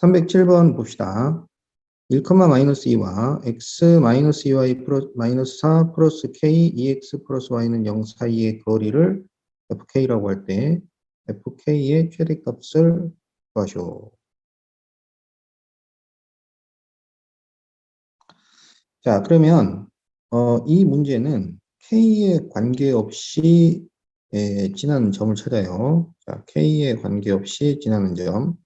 307번 봅시다. 1, 마이너스 2와 x 마이너스 2y 플러스 마이너스 4 플러스 k 2x 플러스 y는 0 사이의 거리를 fk라고 할 때 fk의 최대값을 구하시오. 자, 그러면 어, 이 문제는 k에 관계없이 에, 지나는 점을 찾아요. 자, k에 관계없이 지나는 점.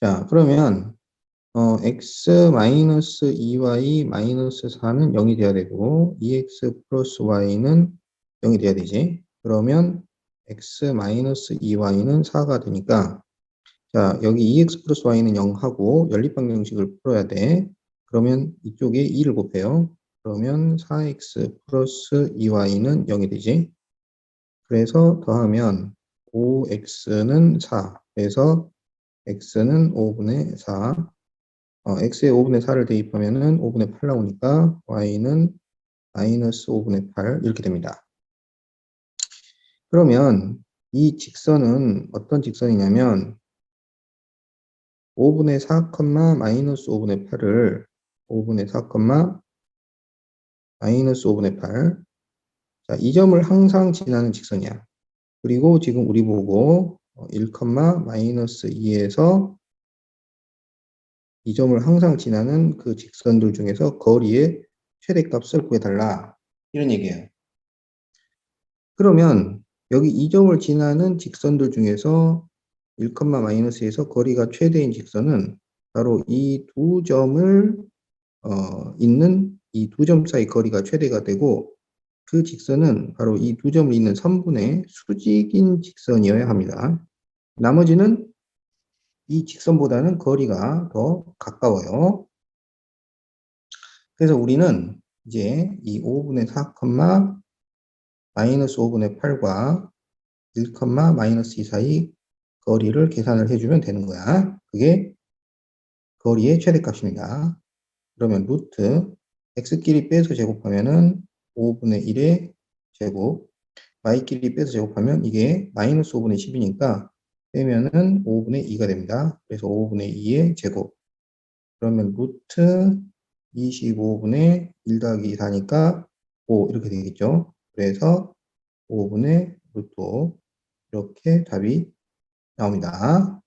자, 그러면 어, x 마이너스 2y 마이너스 4는 0이 돼야 되고 2x 플러스 y는 0이 돼야 되지. 그러면 x 마이너스 2y는 4가 되니까 자, 여기 2x 플러스 y는 0하고 연립방정식을 풀어야 돼. 그러면 이쪽에 2를 곱해요. 그러면 4x 플러스 2y는 0이 되지. 그래서 더하면 5x는 4. 그래서 x는 5분의 4. 어, x에 5분의 4를 대입하면은 5분의 8 나오니까 y는 마이너스 5분의 8 이렇게 됩니다. 그러면 이 직선은 어떤 직선이냐면 5분의 4, 마이너스 5분의 8을 5분의 4, 마이너스 5분의 8. 자, 이 점을 항상 지나는 직선이야. 그리고 지금 우리 보고 1, 마이너스 2에서 이 점을 항상 지나는 그 직선들 중에서 거리의 최대값을 구해달라. 이런 얘기예요. 그러면 여기 이 점을 지나는 직선들 중에서 1, 마이너스에서 거리가 최대인 직선은 바로 이 두 점을 어, 있는 이 두 점 사이 거리가 최대가 되고 그 직선은 바로 이 두 점을 있는 선분의 수직인 직선이어야 합니다. 나머지는 이 직선보다는 거리가 더 가까워요. 그래서 우리는 이제 이 5분의 4, 마이너스 5분의 8과 1, 마이너스 2 사이 거리를 계산을 해주면 되는 거야. 그게 거리의 최대값입니다. 그러면 루트 x끼리 빼서 제곱하면은 5분의 1의 제곱 y끼리 빼서 제곱하면 이게 마이너스 5분의 10이니까 빼면은 5분의 2가 됩니다. 그래서 5분의 2의 제곱 그러면 루트 25분의 1 더하기 4니까 5 이렇게 되겠죠. 그래서 5분의 루트 5 이렇게 답이 나옵니다.